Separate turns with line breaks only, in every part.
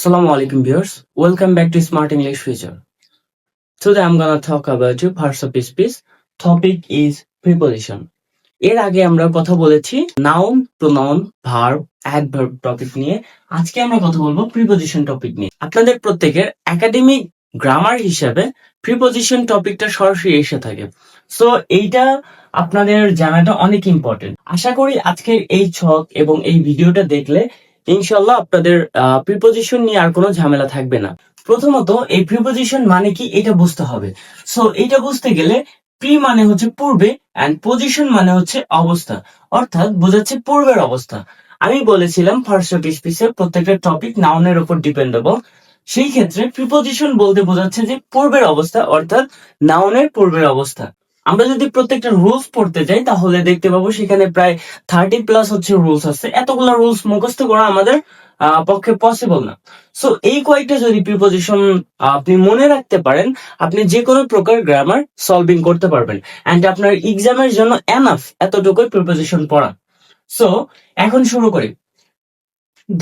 Assalamu alaikum viewers. Welcome back to Smart English Future. Today, I'm gonna talk about two parts of speech. Topic is preposition. এর আগে আমরা কথা বলেছি noun pronoun verb adverb topic নিয়ে আজকে আমরা কথা বলব প্রিপোজিশন টপিক নিয়ে আপনাদের প্রত্যেকের একাডেমিক গ্রামার হিসেবে প্রিপোজিশন টপিকটা সরাসরি এসে থাকে সো এইটা আপনাদের জানাটা অনেক ইম্পর্টেন্ট আশা করি আজকের এই ছক এবং এই ভিডিওটা দেখলে ইনশাল্লাহ আপনাদের প্রিপোজিশন নিয়ে আর কোনো ঝামেলা থাকবে না। প্রথমত, এই প্রিপোজিশন মানে কি? এটা বুঝতে হবে। সো এটা বুঝতে গেলে প্রি মানে হচ্ছে পূর্বে অ্যান্ড পজিশন মানে হচ্ছে অবস্থা। অর্থাৎ বোঝাচ্ছে পূর্বের অবস্থা। আমি বলেছিলাম ফার্স্ট পিসে প্রত্যেকটা টপিক নাউনের উপর ডিপেন্ডেবল সেই ক্ষেত্রে প্রিপোজিশন বলতে বোঝাচ্ছে যে পূর্বের অবস্থা, অর্থাৎ নাউনের পূর্বের অবস্থা। আমরা যদি প্রত্যেকটা রুলস পড়তে যাই, তাহলে দেখতে পাবো সেখানে প্রায় থার্টি প্লাস হচ্ছে রুলস আছে। এতগুলো রুলস মুখস্থ করা আমাদের পক্ষে পসিবল না। সো এই কয়েকটা যদি প্রিপোজিশন আপনি মনে রাখতে পারেন, আপনি যে কোনো প্রকার গ্রামার সলভিং করতে পারবেন। অ্যান্ড আপনার এক্সামের জন্য এনাফ এতটুকুই প্রিপোজিশন পড়া। সো এখন শুরু করি।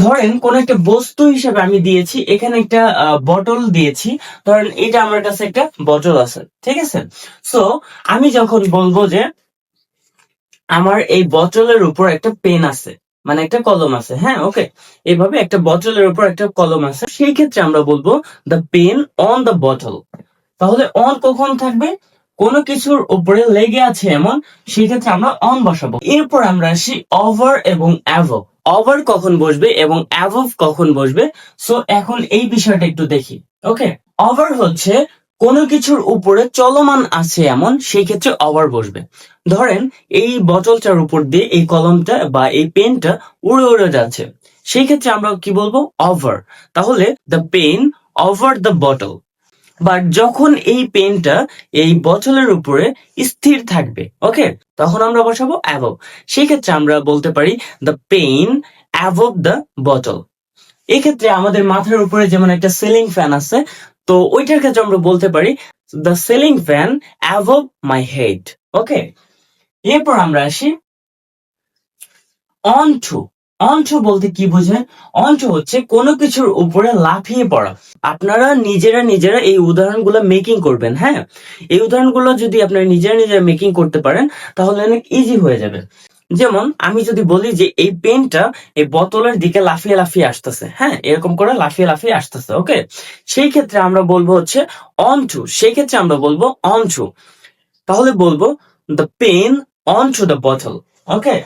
ধরেন কোন একটা বস্তু হিসেবে আমি দিয়েছি, এখানে একটা বটল দিয়েছি, ধরেন এটা আমার কাছে একটা বটল আছে, ঠিক আছে? সো আমি যখন বলব যে আমার এই বটলের উপর একটা পেন আছে মানে একটা কলম আছে হ্যাঁ ওকে এভাবে একটা বটলের উপর একটা কলম আছে, সেই ক্ষেত্রে আমরা বলব the pen on the bottle তাহলে অন কখন থাকবে? কোনো কিছুর উপরে লেগে আছে এমন, সেই ক্ষেত্রে আমরা অন বসাবো। এরপর আমরা আসি ওভার এবং অ্যাভো ওভার কখন বসবে এবং অ্যাভভ কখন বসবে? সো এখন এই বিষয়টা একটু দেখি ওকে ওভার হচ্ছে কোনো কিছুর উপরে চলমান আছে এমন, সেই ক্ষেত্রে ওভার বসবে। ধরেন, এই বটলটার উপর দিয়ে এই কলমটা বা এই পেনটা উড়ে উড়ে যাচ্ছে। সেই ক্ষেত্রে আমরা কি বলব? ওভার তাহলে the pen over the bottle but যখন এই পেনটা এই বোতলের উপরে স্থির থাকবে ওকে তখন আমরা বসাবো অ্যাভব সেই ক্ষেত্রে আমরা বলতে পারি the pen above the bottle এক্ষেত্রে আমাদের মাথার উপরে যেমন একটা সিলিং ফ্যান আছে, তো ওইটার ক্ষেত্রে আমরা বলতে পারি the ceiling fan above my head okay এরপর আমরা আসি অন টু টু বলতে কি বোঝায়? টু হচ্ছে কোনো কিছুর উপরে লাফিয়ে পড়া। আপনারা নিজেরা নিজেরা এই উদাহরণগুলো মেকিং করবেন হ্যাঁ? এই উদাহরণগুলো যদি আপনারা নিজেরা নিজেরা মেকিং করতে পারেন, তাহলে অনেক ইজি হয়ে যাবে। যেমন, আমি যদি বলি যে এই পেনটা এই বোতলের দিকে লাফিয়ে লাফিয়ে আসতেছে হ্যাঁ? এরকম করে লাফিয়ে লাফিয়ে আসতেছে, ওকে? সেই ক্ষেত্রে আমরা বলব হচ্ছে অন টু সেই ক্ষেত্রে আমরা বলব অন টু তাহলে বলব the pen onto the বোতল ওকে?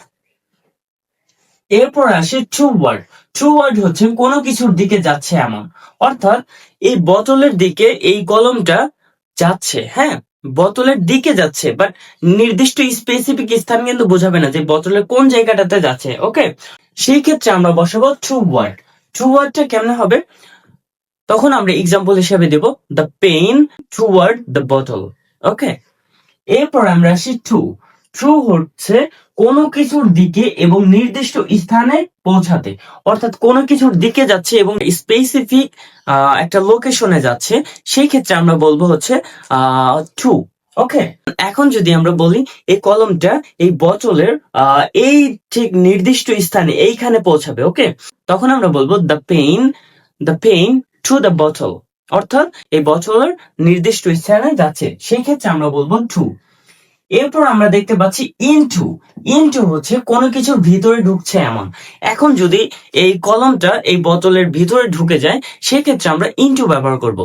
এরপর আসে ট্রু ওয়ার্ড ট্রু ওয়ার্ড হচ্ছে কোনো কিছুর দিকে যাচ্ছে এমন। অর্থাৎ এই বোতলের দিকে এই কলমটা যাচ্ছে হ্যাঁ? বোতলের দিকে যাচ্ছে বাট নির্দিষ্ট স্পেসিফিক স্থান কিন্তু বোঝাবে না যে বোতলের কোন জায়গাটাতে যাচ্ছে ওকে সেই ক্ষেত্রে আমরা বসাবো ট্রু ওয়ার্ড ট্রু ওয়ার্ডটা কেমন হবে? তখন আমরা এক্সাম্পল হিসেবে দেব the pen toward the বোতল ওকে এরপর আমরা আসি ট্রু ট্রু হচ্ছে কোনো কিছুর দিকে এবং নির্দিষ্ট স্থানে পৌঁছাতে। অর্থাৎ কোনো কিছুর দিকে যাচ্ছে এবং স্পেসিফিক একটা লোকেশনে যাচ্ছে সেই ক্ষেত্রে আমরা বলব হচ্ছে টু ওকে এখন যদি আমরা বলি এই কলমটা এই বোতলের আহ, এই ঠিক নির্দিষ্ট স্থানে এইখানে পৌঁছাবে ওকে তখন আমরা বলব the pen the pen to the বোতল অর্থাৎ এই বোতলের নির্দিষ্ট স্থানে যাচ্ছে। সেই ক্ষেত্রে আমরা বলব টু এরপর আমরা দেখতে পাচ্ছি ইনটু ইনটু হচ্ছে কোনো কিছুর ভিতরে ঢুকছে এমন। এখন যদি এই কলমটা এই বোতলের ভিতরে ঢুকে যায়, সেক্ষেত্রে আমরা ইনটু ব্যবহার করব।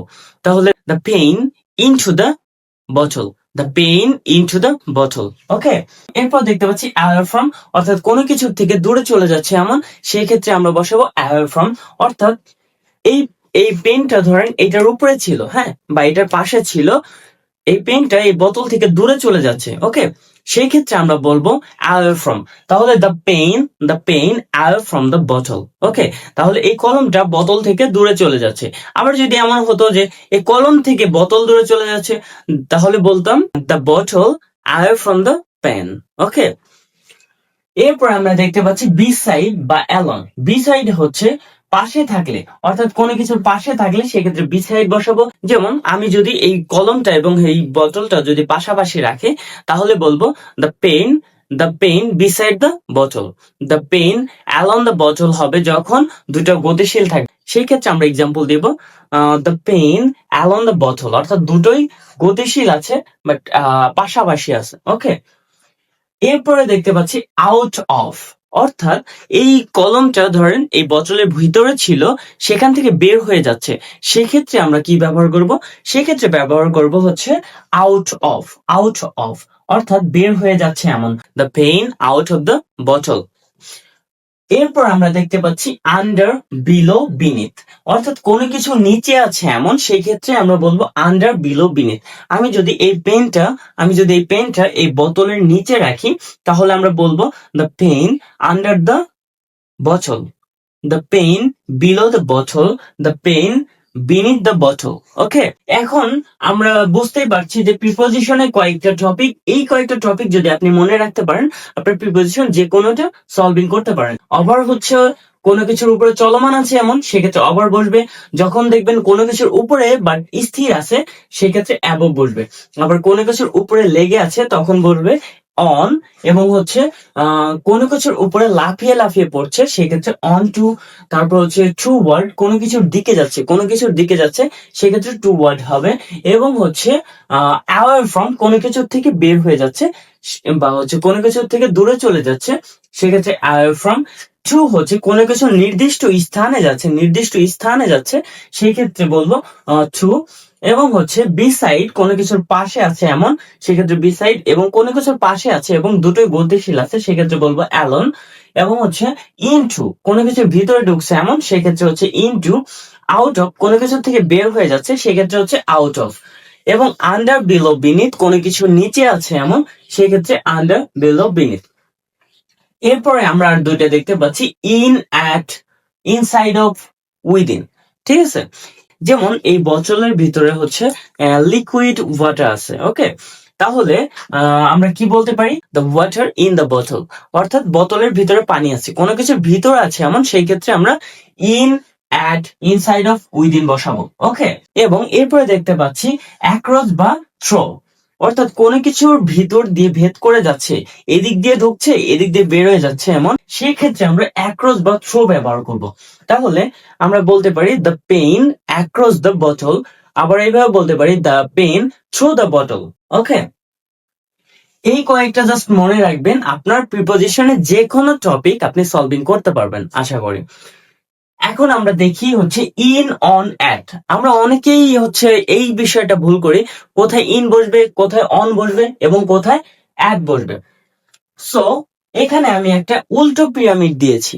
তাহলে the pen into the bottle the pen into the bottle okay এরপর দেখতে পাচ্ছি অ্যাওয়ে ফ্রম অর্থাৎ কোনো কিছুর থেকে দূরে চলে যাচ্ছে এমন সেই ক্ষেত্রে আমরা বসাবো অ্যাওয়ে ফ্রম অর্থাৎ এই এই পেনটা ধরেন এটার উপরে ছিল হ্যাঁ বা এটার পাশে ছিল এই পেনটা এই বোতল থেকে দূরে চলে যাচ্ছে ওকে সেই ক্ষেত্রে আমরা বলব অ্যাওয়ে ফ্রম তাহলে the pen the pen away from the bottle okay তাহলে এই কলমটা বোতল থেকে দূরে চলে যাচ্ছে। আবার যদি এমন হতো যে এই কলম থেকে বোতল দূরে চলে যাচ্ছে, তাহলে বলতাম the bottle away from the pen okay এরপর আমরা দেখতে পাচ্ছি বি সাইড বা অ্যালং বি সাইড হচ্ছে পাশে থাকলে, অর্থাৎ কোনো কিছুর পাশে থাকলে সেক্ষেত্রে বি সাইড বসাবো। যেমন আমি যদি এই কলমটা এবং এই বোতলটা যদি পাশাপাশি রাখি, তাহলে বলব the pen the pen beside the bottle the pen along the bottle হবে যখন দুটো গতিশীল থাকে সেই ক্ষেত্রে আমরা এক্সাম্পল দিব the pen along the bottle অর্থাৎ দুটোই গতিশীল আছে বাট পাশাপাশি আছে। ওকে এরপরে দেখতে পাচ্ছি আউট অফ অর্থাৎ এই কলমটা ধরেন এই বোতলের ভিতরে ছিল, সেখান থেকে বের হয়ে যাচ্ছে। সেক্ষেত্রে আমরা কি ব্যবহার করব? সেক্ষেত্রে ব্যবহার করব হচ্ছে আউট অফ আউট অফ অর্থাৎ বের হয়ে যাচ্ছে এমন। The pen out of the bottle এরপর আমরা দেখতে পাচ্ছি আন্ডার বিলো বিনিত অর্থাৎ কোনো কিছু নিচে আছে এমন, সেই ক্ষেত্রে আমরা বলব আন্ডার বিলো বিনিত আমি যদি এই পেনটা আমি যদি এই পেনটা এই বোতলের নিচে রাখি, তাহলে আমরা বলব the pen under the bottle the pen below the bottle the pen beneath the bottle okay এখন আমরা বুঝতেই পারছি যে প্রিপোজিশনে কয়েকটা টপিক এই কয়েকটা টপিক যদি আপনি মনে রাখতে পারেন, আপনার প্রিপোজিশন যে কোনোটা সলভিং করতে পারেন। ওভার হচ্ছে, কোনো কিছুর উপরে চলমান আছে এমন, সেক্ষেত্রে ওভার বসবে। যখন দেখবেন কোনো কিছুর উপরে বাট স্থির আছে, সেক্ষেত্রে অ্যাবভ বসবে। আবার কোনো কিছুর উপরে লেগে আছে, তখন বলবে অন এবং হচ্ছে কোনো কিছুর উপরে লাফিয়ে লাফিয়ে পড়ছে, সেক্ষেত্রে অন টু তারপর হচ্ছে টু ওয়ার্ড কোনো কিছুর দিকে যাচ্ছে, কোনো কিছুর দিকে যাচ্ছে, সেক্ষেত্রে টু ওয়ার্ড হবে এবং হচ্ছে অ্যাওয়ার ফ্রম কোনো কিছুর থেকে বের হয়ে যাচ্ছে, বা হচ্ছে কোনো কিছুর থেকে দূরে চলে যাচ্ছে, সেক্ষেত্রে অ্যাওয়ার ফ্রম টু হচ্ছে কোনো কিছু নির্দিষ্ট স্থানে যাচ্ছে, নির্দিষ্ট স্থানে যাচ্ছে সেই ক্ষেত্রে বলব টু এবং হচ্ছে বি সাইড কোনো কিছুর পাশে আছে এমন, সেক্ষেত্রে বি সাইড এবং কোনো কিছুর পাশে আছে এবং দুটোই গতিশীল আছে, সেক্ষেত্রে বলব অ্যালন এবং হচ্ছে ইনটু কোনো কিছুর ভিতরে ঢুকছে এমন, সেক্ষেত্রে হচ্ছে ইনটু আউট অফ কোনো কিছুর থেকে বের হয়ে যাচ্ছে, সেক্ষেত্রে হচ্ছে আউট অফ এবং আন্ডার বিলো বিনিত কোনো কিছু নিচে আছে এমন, সেক্ষেত্রে আন্ডার বিলো বিনিত এরপরে আমরা আর দুইটা দেখতে পাচ্ছি in at inside of within ঠিক আছে? যেমন এই বোতলের ভিতরে হচ্ছে লিকুইড ওয়াটার আছে ওকে তাহলে আমরা কি বলতে পারি? দ্য ওয়াটার ইন দ্য বোতল অর্থাৎ বোতলের ভিতরে পানি আছে। কোনো কিছুর ভিতর আছে এমন, সেই ক্ষেত্রে আমরা in at inside of within বসাবো ওকে এবং এরপরে দেখতে পাচ্ছি অ্যাক্রস বা থ্রো অর্থাৎ কোনো কিছুর ভিতর দিয়ে ভেদ করে যাচ্ছে, এদিক দিয়ে ঢুকছে, এদিক দিয়ে বের হয়ে যাচ্ছে এমন সেই ক্ষেত্রে আমরা অ্যাক্রস বা থ্রো ব্যবহার করব। তাহলে আমরা বলতে পারি the pen across the bottle আবার এইভাবে বলতে পারি the pen through the bottle okay এই কয়েকটা জাস্ট মনে রাখবেন, আপনার প্রিপোজিশনে যে কোনো টপিক আপনি সলভিং করতে পারবেন, আশা করি। এখন আমরা দেখি হচ্ছে ইন অন অ্যাট আমরা অনেকেই হচ্ছে এই বিষয়টা ভুল করি, কোথায় ইন বসবে, কোথায় অন বসবে এবং কোথায় অ্যাট বসবে। সো এখানে আমি একটা উল্টো পিরামিড দিয়েছি।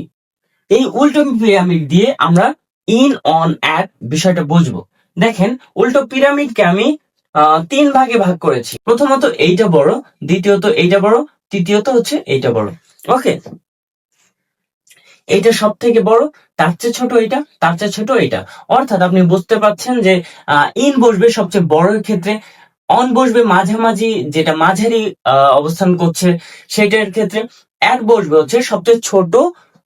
এই উল্টো পিরামিড দিয়ে আমরা ইন অন অ্যাট বিষয়টা বুঝব। দেখেন, উল্টো পিরামিডকে আমি তিন ভাগে ভাগ করেছি। প্রথমত এইটা বড়, দ্বিতীয়ত এইটা বড়, তৃতীয়ত হচ্ছে এইটা বড়। ওকে এইটা সব থেকে বড়, তার চেয়ে ছোট এটা তার চেয়ে ছোট এটা অর্থাৎ আপনি বুঝতে পারছেন যে ইন বসবে সবচেয়ে বড় ক্ষেত্রে, অন বসবে মাঝামাঝি যেটা মাঝারি অবস্থান করছে সেটার ক্ষেত্রে, এক বসবে হচ্ছে সবচেয়ে ছোট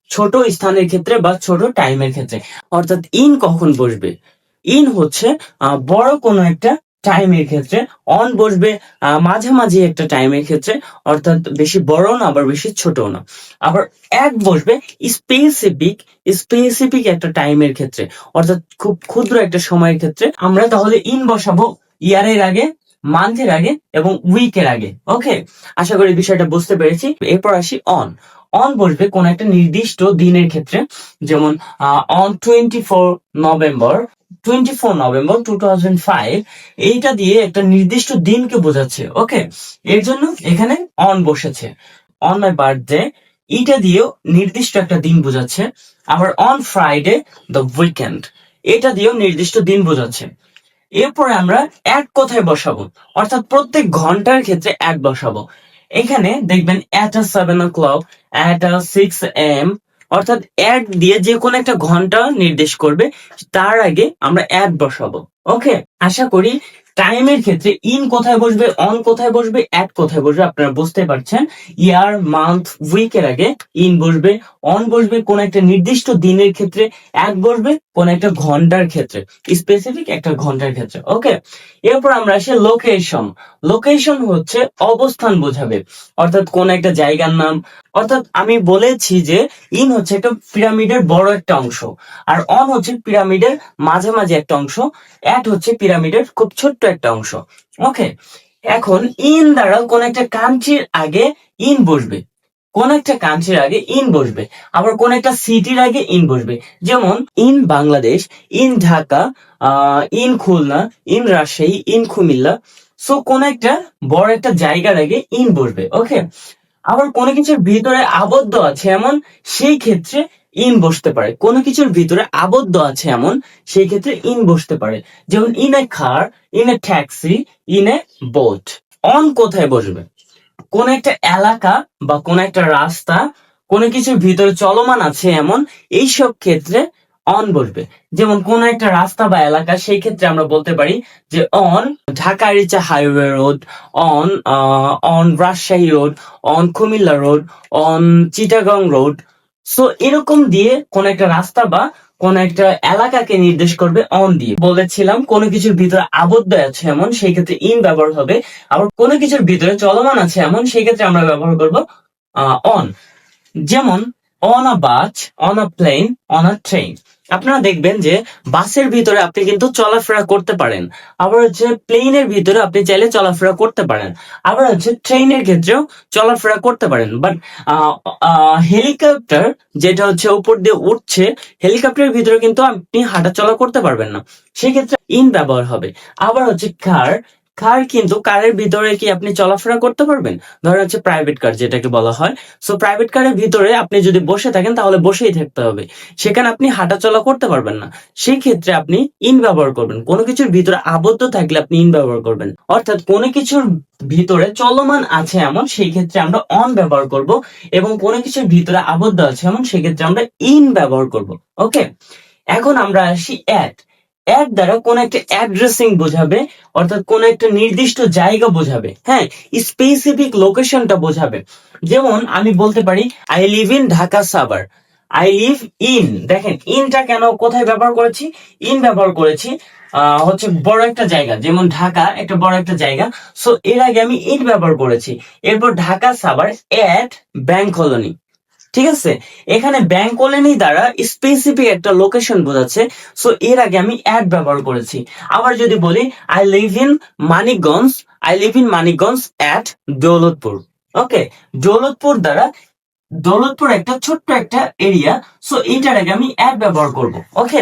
ছোট স্থানের ক্ষেত্রে বা ছোট টাইমের ক্ষেত্রে। অর্থাৎ ইন কখন বসবে? ইন হচ্ছে বড় কোনো একটা টাইমের ক্ষেত্রে অন বসবে মাঝামাঝি একটা টাইমের ক্ষেত্রে, অর্থাৎ বেশি বড় না, আবার বেশি ছোট না। আবার এক বসবে স্পেসিফিক স্পেসিফিক একটা টাইমের ক্ষেত্রে, অর্থাৎ খুব ক্ষুদ্র একটা সময়ের ক্ষেত্রে। আমরা তাহলে ইন বসাবো ইয়ারের আগে মান্থের আগে এবং উইকের আগে ওকে আশা করি বিষয়টা বুঝতে পেরেছি। এরপর আসি অন অন বসবে কোন একটা নির্দিষ্ট দিনের ক্ষেত্রে, যেমন on twenty four November twenty four November two thousand five এইটা দিয়ে একটা নির্দিষ্ট দিনকে বোঝাচ্ছে ওকে এর জন্য এখানে অন বসেছে। অন মাই বার্থডে এইটা দিয়েও নির্দিষ্ট একটা দিন বোঝাচ্ছে। আবার অন ফ্রাইডে দ্য উইকেন্ড এটা দিয়েও নির্দিষ্ট দিন বোঝাচ্ছে। এরপরে আমরা এক কোথায় বসাবো, অর্থাৎ প্রত্যেক ঘণ্টার ক্ষেত্রে এক বসাবো। এখানে দেখবেন at a seven o'clock at a six AM অর্থাৎ অ্যাড দিয়ে যে কোনো একটা ঘণ্টা নির্দেশ করবে, তার আগে আমরা অ্যাড বসাবো। ওকে আশা করি টাইমের ক্ষেত্রে ইন কোথায় বসবে অন কোথায় বসবে অ্যাট কোথায় বসবে, আপনারা বুঝতে পারছেন। ইয়ার মান্থ উইকের আগে ইন বসবে অন বসবে, কোন একটা নির্দিষ্ট দিনের ক্ষেত্রে অ্যাড বসবে। কোন একটা ঘণ্টার ক্ষেত্রে স্পেসিফিক একটা ঘণ্টার ক্ষেত্রে ওকে এরপর আমরা আসি লোকেশন লোকেশন হচ্ছে অবস্থান বোঝাবে, অর্থাৎ কোন একটা জায়গার নাম, অর্থাৎ আমি বলেছি যে ইন হচ্ছে একটা পিরামিডের বড় একটা অংশ, আর অন হচ্ছে পিরামিডের মাঝামাঝি একটা অংশ অ্যাট হচ্ছে পিরামিডের খুব ছোট্ট একটা অংশ ওকে এখন ইন দ্বারা কোন একটা কান্ট্রির আগে ইন বসবে কোন একটা কান্ট্রির আগে ইন বসবে, আবার কোন একটা সিটির আগে ইন বসবে। যেমন in Bangladesh in Dhaka in Khulna in Rajshahi in Comilla. So কোন একটা বড় একটা জায়গার আগে ইন বসবে ওকে আবার কোনো কিছুর ভিতরে আবদ্ধ আছে এমন, সেই ক্ষেত্রে ইন বসতে পারে। কোনো কিছুর ভিতরে আবদ্ধ আছে এমন, সেই ক্ষেত্রে ইন বসতে পারে। যেমন in a car in a taxi in a boat on কোথায় বসবে? কোন একটা এলাকা বা কোন একটা রাস্তা, কোনো কিছুর ভিতরে চলমান আছে এমন, এইসব ক্ষেত্রে অন বসবে যেমন কোন একটা রাস্তা বা এলাকা, সেই ক্ষেত্রে আমরা বলতে পারি যে on Dhaka Aricha highway road on on Rajshahi road on Comilla road on Chittagong road so এরকম দিয়ে কোন একটা রাস্তা বা কোন একটা এলাকাকে নির্দেশ করবে অন দিয়ে। বলেছিলাম কোনো কিছুর ভিতরে আবদ্ধ আছে এমন, সেই ক্ষেত্রে ইন ব্যবহার হবে। আবার কোনো কিছুর ভিতরে চলমান আছে এমন, সেই ক্ষেত্রে আমরা ব্যবহার করব অন যেমন on a bus on a plane on a train আপনারা দেখবেন যে বাসের ভিতরে আপনি কিন্তু চলাফেরা করতে পারেন। আবার হচ্ছে প্লেনের ভিতরে আপনি চাইলে চলাফেরা করতে পারেন। আবার হচ্ছে ট্রেনের ক্ষেত্রেও চলাফেরা করতে পারেন। বাট হেলিকপ্টার যেটা হচ্ছে উপর দিয়ে উঠছে, হেলিকপ্টারের ভিতরে কিন্তু আপনি হাঁটা চলা করতে পারবেন না। সেক্ষেত্রে ইন ব্যবহার হবে। আবার হচ্ছে কার কার কিন্তু কারের ভিতরে কি আপনি চলাফেরা করতে পারবেন? ধরেন হচ্ছে প্রাইভেট কার যেটাকে বলা হয়। সো প্রাইভেট কারের ভিতরে আপনি যদি বসে থাকেন, তাহলে বসেই থাকতে হবে। সেখানে আপনি হাঁটা চলা করতে পারবেন না। সেই ক্ষেত্রে আপনি ইন ব্যবহার করবেন। কোনো কিছুর ভিতরে আবদ্ধ থাকলে আপনি ইন ব্যবহার করবেন। অর্থাৎ কোনো কিছুর ভিতরে চলমান আছে এমন, সেই ক্ষেত্রে আমরা অন ব্যবহার করব এবং কোনো কিছুর ভিতরে আবদ্ধ আছে এমন, সেক্ষেত্রে আমরা ইন ব্যবহার করব। ওকে এখন আমরা আসি অ্যাট অ্যাট দ্বারা কোন একটা অ্যাড্রেসিং বোঝাবে, অর্থাৎ কোন একটা নির্দিষ্ট জায়গা বোঝাবে হ্যাঁ? স্পেসিফিক লোকেশনটা বোঝাবে। যেমন আমি বলতে পারি আই লিভ ইন ঢাকা সাবার আই লিভ ইন দেখেন ইনটা কেন কোথায় ব্যবহার করেছি? ইন ব্যবহার করেছি হচ্ছে বড় একটা জায়গা, যেমন ঢাকা, একটা বড় একটা জায়গা। সো এর আগে আমি ইন ব্যবহার করেছি। এরপর ঢাকা সাবার এট ব্যাংক কলোনি ঠিক আছে? এখানে ব্যাংক কলোনি দ্বারা স্পেসিফিক একটা লোকেশন বোঝাচ্ছে সো এর আগে আমি অ্যাড ব্যবহার করেছি। আবার যদি বলি I live in Manikganj I live in Manikganj at Daulatpur okay Daulatpur দ্বারা দৌলতপুর একটা ছোট্ট একটা এরিয়া সো এইটার আগে আমি অ্যাড ব্যবহার করব ওকে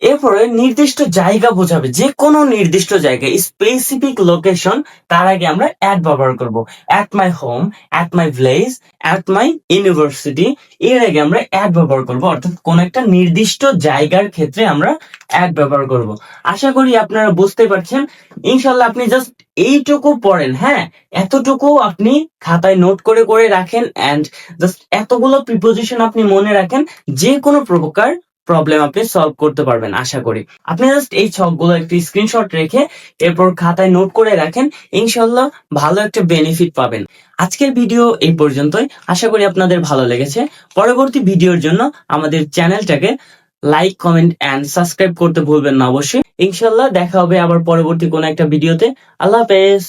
এরপরে নির্দিষ্ট জায়গা বোঝাবে যে কোনো নির্দিষ্ট জায়গায় স্পেসিফিক লোকেশন তার আগে আমরা অ্যাড ব্যবহার করব। At my home at my village at my university এর আগে আমরা অ্যাড ব্যবহার করব, অর্থাৎ কোন একটা নির্দিষ্ট জায়গার ক্ষেত্রে আমরা অ্যাড ব্যবহার করব। আশা করি আপনারা বুঝতে পারছেন। ইনশাল্লাহ আপনি জাস্ট এইটুকু পড়েন হ্যাঁ? এতটুকু আপনি খাতায় নোট করে করে রাখেন অ্যান্ড জাস্ট এতগুলো প্রিপোজিশন আপনি মনে রাখেন যে কোনো প্রকার প্রবলেম আপনি সলভ করতে পারবেন, আশা করি। আপনি জাস্ট এই ছকগুলো একটি স্ক্রিনশট রেখে এরপর খাতায় নোট করে রাখেন ইনশাল্লাহ ভালো একটা বেনিফিট পাবেন। আজকের ভিডিও এই পর্যন্তই। আশা করি আপনাদের ভালো লেগেছে। পরবর্তী ভিডিওর জন্য আমাদের চ্যানেলটাকে লাইক কমেন্ট এন্ড সাবস্ক্রাইব করতে ভুলবেন না অবশ্যই। ইনশাল্লাহ দেখা হবে আবার পরবর্তী কোনো একটা ভিডিওতে আল্লাহ হাফেজ।